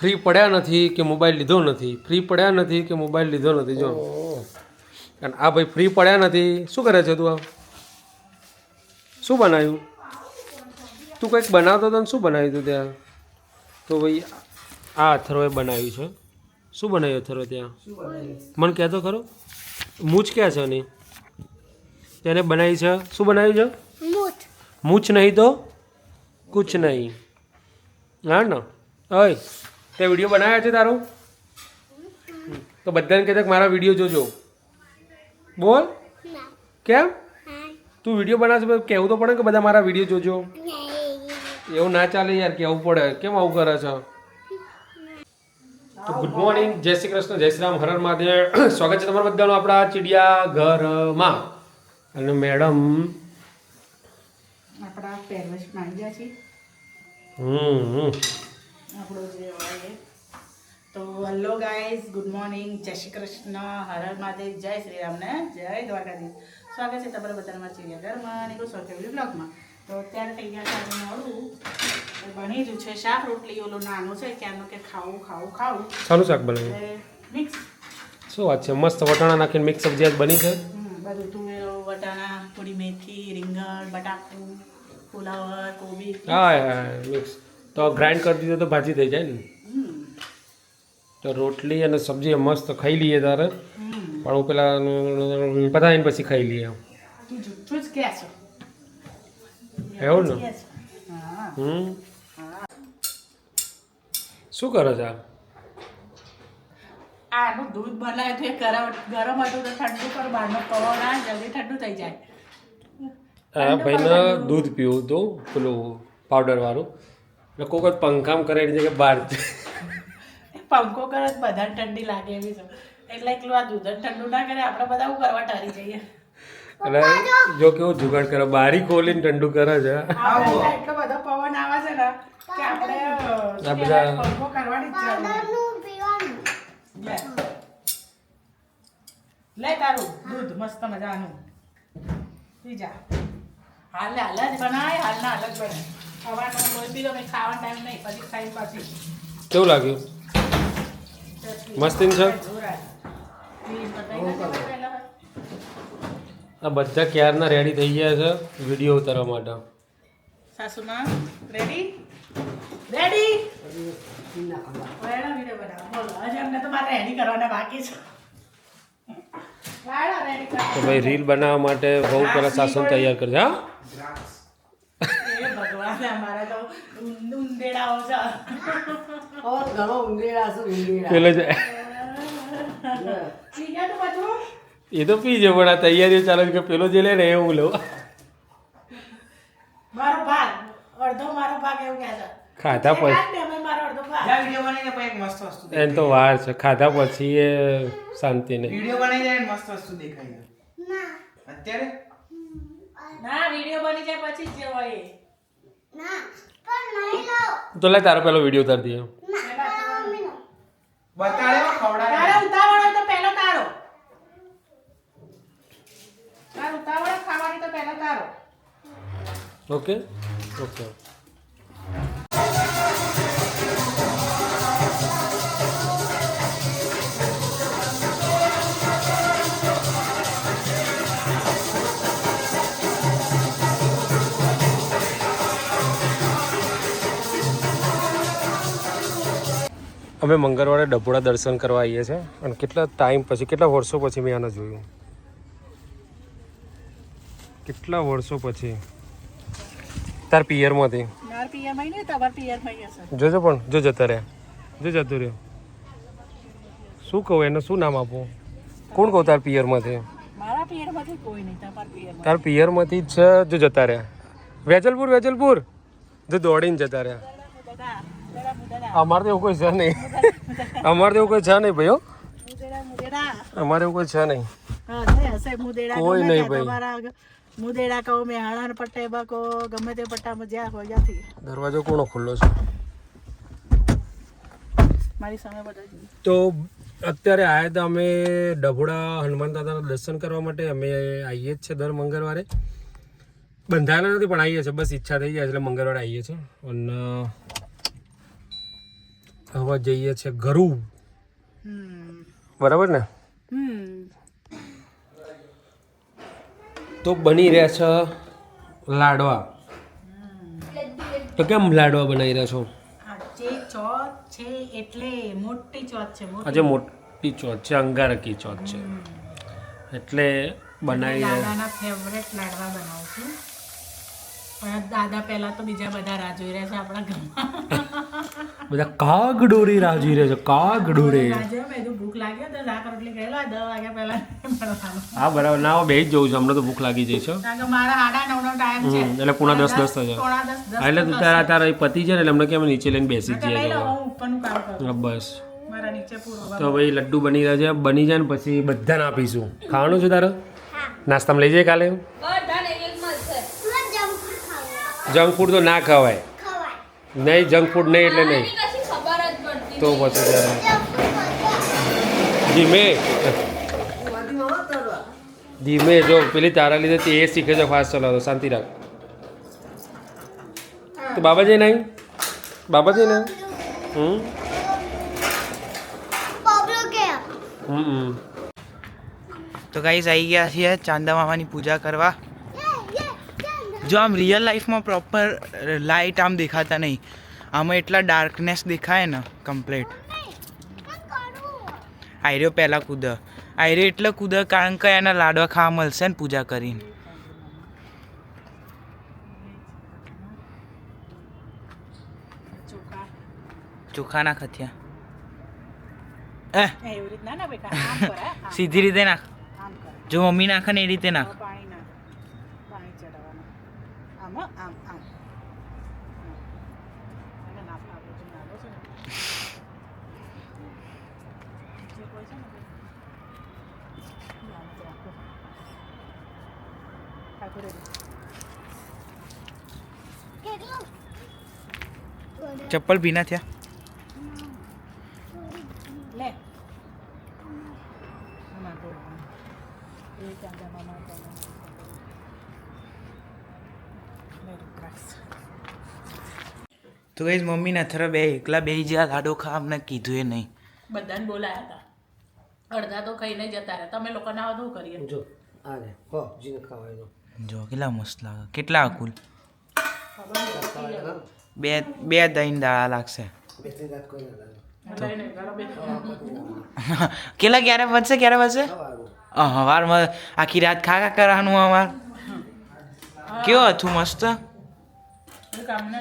Free પડ્યા નથી કે મોબાઈલ લીધો નથી? ફ્રી પડ્યા નથી કે મોબાઈલ લીધો નથી? જો. અને આ ભાઈ ફ્રી પડ્યા નથી. શું કરે છે તું આ શું બનાવ્યું? તું કંઈક બનાવતો હતો ને શું બનાવ્યું તું ત્યાં? તો ભાઈ આ અથર્વે બનાવ્યું છે. શું બનાવ્યું અથર્વે ત્યાં? મને કહેતો ખરો. મૂછ ક્યાં છે એની? તેને બનાવી છે. શું બનાવ્યું છે? મૂછ નહીં તો? કુછ નહીં. હા ને? ઓય તે વીડિયો બનાવ્યા છે તારો? તો બધાને કહેતા કે મારા વીડિયો જોજો. બોલ. કેમ? તું વીડિયો બનાવશે કહેવું તો પડે કે બધા મારા વીડિયો જોજો. એવું ના ચાલે યાર કહેવું પડે. કેમ આવું કરે છે? તો ગુડ મોર્નિંગ જય શ્રી કૃષ્ણ જય શ્રી રામ હર હર મહાદેવ. સ્વાગત છે તમારા બધાનું આપણા ચીડિયા ઘરમાં અને મેડમ? આપણા પહેરવેશ માંડ્યા છે. હમ હમ. આપણો જે હોય એ તો હલો ગાઈઝ ગુડ મોર્નિંગ જય શ્રી કૃષ્ણ હર હર મહાદેવ જય શ્રી રામને જય દ્વારકાધીશ. સ્વાગત છે તમારા બધામાં ચીડિયા ઘરમાં અને કોઈ સોકેવલી બ્લોગમાં. તો અત્યારે તૈયાર આજે મોડું. બની રહ્યું છે શાક રોટલી ઓલો નાનો છે ક્યાંનો કે ખાવું ખાવું ખાવું. સારું શાક બનાવ્યું. મિક્સ શું વાત છે? મસ્ત વટાણા નાખીને મિક્સ સબ્જી આજ બની છે? બધું તુવેરો વટાણા થોડી મેથી રીંગણ બટાકું ફુલાવર કોબી હા હા મિક્સ તો ગ્રાઇન્ડ કરી દીધો તો ભાજી થઈ જાય ને. તો રોટલી અને સબ્જી મસ્ત ખાઈ લઈએ તારે. પણ હું પેલા બધા પછી ખાઈ લઈએ એવું ને? હમ. શું કરે છે આ? આનું દૂધ બનાવે તો ગરમ ગરમ હતું તો ઠંડુ કર બહારનો પવન આવે જલ્દી ઠંડુ થઈ જાય. આ ભાઈને દૂધ પીવું હતું પેલું પાવડર એટલે કોઈ પંખામ કરે એની જગ્યાએ બહાર પંખો કરે બધાને ઠંડી લાગે એવી છે. એટલે એકલું આ દૂધ જ ઠંડુ ના કરે આપણે બધા કરવા ટારી જઈએ? એટલે જો કેવું જુગાડ કરે બારી ખોલીને ઠંડુ કરે છે. એટલો બધો પવન આવે છે ને કે આપણે આ બધા- પંખો કરવાની જ પીવાનું. લે. લે તારું દૂધ મસ્ત મજાનું. પી જા હાલ હાલ જ બનાય હાલ ના હાલ બનાય. સવારનો કોઈ પી મેં ખાવાનો ટાઈમ નહીં પછી ખાઈ પછી. કેવું લાગ્યું? મસ્તીન છે? આ બધા ક્યારના રેડી થઈ ગયા છે? વીડિયો ઉતારવા માટે. સાસુમાં? રેડી રેડી વીડિયો બનાવો. હજી અમને તો મારે રેડી કરવાના બાકી છે. તો ભાઈ રીલ બનાવવા માટે બહુ પહેલાં સાસુ તૈયાર કરજા હા? તો ઉંદેડાઓ છે. ઓર ઘણો ઊંઘેડા છે ઊંઘેડા પેલો જ પી ગયા તો બધું એ તો પીજે પણ આ તૈયારીઓ ચાલે છે કે પેલો જે લે ને એ હું લઉં. મારો ભાગ. અડધો મારો ભાગ એવું કહે છે. ખાધા પછી. એમ તો વાર છે. ખાધા પછી એ શાંતિ નહીં વીડિયો બની જાય મસ્ત વસ્તુ દેખાય અત્યારે? ના વીડિયો બની જાય પછી જ જે તો લે તારો પેલો વીડિયો ઉતાર દઈએ. બતાડ્યો તારે ખવડાવ્યો ઉતાવળ તો પહેલો તારો. તારે ઉતાવળ ખાવાની તો પહેલો તારો. ઓકે? ઓકે. અમે મંગળવારે ડભોડા દર્શન કરવા આવીએ છીએ અને કેટલા ટાઈમ પછી કેટલા વર્ષો પછી મેં આને જોયું? કેટલા વર્ષો પછી? તાર પિયરમાંથી જોજો પણ જો જતા રહ્યા જો જતું રહ્યો શું કહું એને શું નામ આપું? કોણ કહું તાર પિયરમાંથી તાર પિયરમાંથી જ છે જો જતા રહ્યા વેજલપુર વેજલપુર. જો દોડીને જતા રહ્યા અમારે તો એવું કોઈ છે નહીં. અમારે તો એવું કોઈ છે નહીં ભાઈ અમારે એવું કોઈ છે નહીં. કોઈ નહીં ભાઈ. મુદેડા કહો પટ્ટે બકો ગમે તે પટ્ટામાં જ્યાં હોય ત્યાંથી. દરવાજો કોનો ખુલ્લો છે? મારી સામે બધા તો અત્યારે આયા હતા અમે ડભોડા હનુમાન દાદાના દર્શન કરવા માટે. અમે આવીએ જ છે દર મંગળવારે. બંધાયેલા નથી પણ આવીએ છીએ બસ ઈચ્છા થઈ જાય એટલે મંગળવારે આવીએ છીએ અને હવે જઈએ છે ગરુ બરાબર ને? તો બની રહ્યા છે લાડવા. તો કેમ લાડવા બનાવી રહ્યા છો? આજે છે એટલે મોટી ચોથ છે આજે મોટી ચોથ છે અંગારકી ચોથ છે. એટલે બનાવી ફેવરેટ લાડવા બનાવું છું. પણ દાદા પહેલા તો બીજા બધા રાહ જોઈ રહ્યા છે આપણા ઘરમાં. બધા કાગ ડોરી રાહ જોઈ રહ્યા છે કાગ ડોરે ભૂખ લાગી તો શાક રોટલી ગયેલા દસ વાગ્યા પહેલા હા બરાબર. ના બે જ જવું છું. હમણાં તો ભૂખ લાગી જાય છે. મારા સાડા નવનો ટાઈમ છે. હમ, એટલે પૂણા દસ દસ થશે. એટલે તું તારા તારા એ પતિ છે ને એટલે હમણાં કેમ નીચે લઈને બેસી જઈએ બસ. મારા નીચે પૂરો તો ભાઈ લડ્ડુ બની રહ્યા છે. બની જાય ને પછી બધાને આપીશું. ખાવાનું છે તારે? નાસ્તામાં લઈ જાય કાલે? જંક ફૂડ તો ના ખવાય. ખવાય. નહીં જંક ફૂડ નહીં એટલે નહીં. તો પછી ધીમે ધીમે જો પેલી તારા લીધે તે એ શીખે છે ફાસ્ટ ચલાવતો. શાંતિ રાખ. તો બાબાજી નહીં? બાબાજી નહીં? હમ? તો ગાઈઝ આવી ગયા છીએ ચાંદા મામાની પૂજા કરવા. જો આમ રિયલ લાઈફમાં પ્રોપર લાઇટ આમ દેખાતા નહીં આમાં એટલા ડાર્કનેસ દેખાય ને કમ્પ્લીટ આયર્યો પહેલાં કૂદ. આયર્યો એટલે કૂદ કારણ કે એના લાડવા ખાવા મળશે ને પૂજા કરીને. ચોખા ચોખાના ખથિયા સીધી રીતે નાખ. જો મમ્મી નાખે ને એ રીતે નાખ. કેટલું ચપ્પલ ભીના થયા લે આમાં ઢોળવાનું. એ ચાંદા મામા ચાંદા મામા. લે રૂદ્રાક્ષ. તો ગઈ મમ્મી નથરા બે એકલા બે જ્યાં લાડો ખા અમને કીધું એ નહીં. બધાને બોલાયા હતા. અડધા તો ખાઈને જતા રહ્યા. તમે લોકો ના શું કરીએ? જો આ રે હો જીને ખાવાનો જો કેટલા મસ્ત લાગે. કેટલા અકુલ બે બે દહીં દાળા લાગશે. બે ત્રણ રાત કોઈ ના લાગે. લઈને ઘરે બેઠો. કેટલા ક્યારે વધશે ક્યારે વધશે? હવારમાં આખી રાત ખા ખા કરવાનું અમાર? કેવું હતું મસ્ત? હું કામને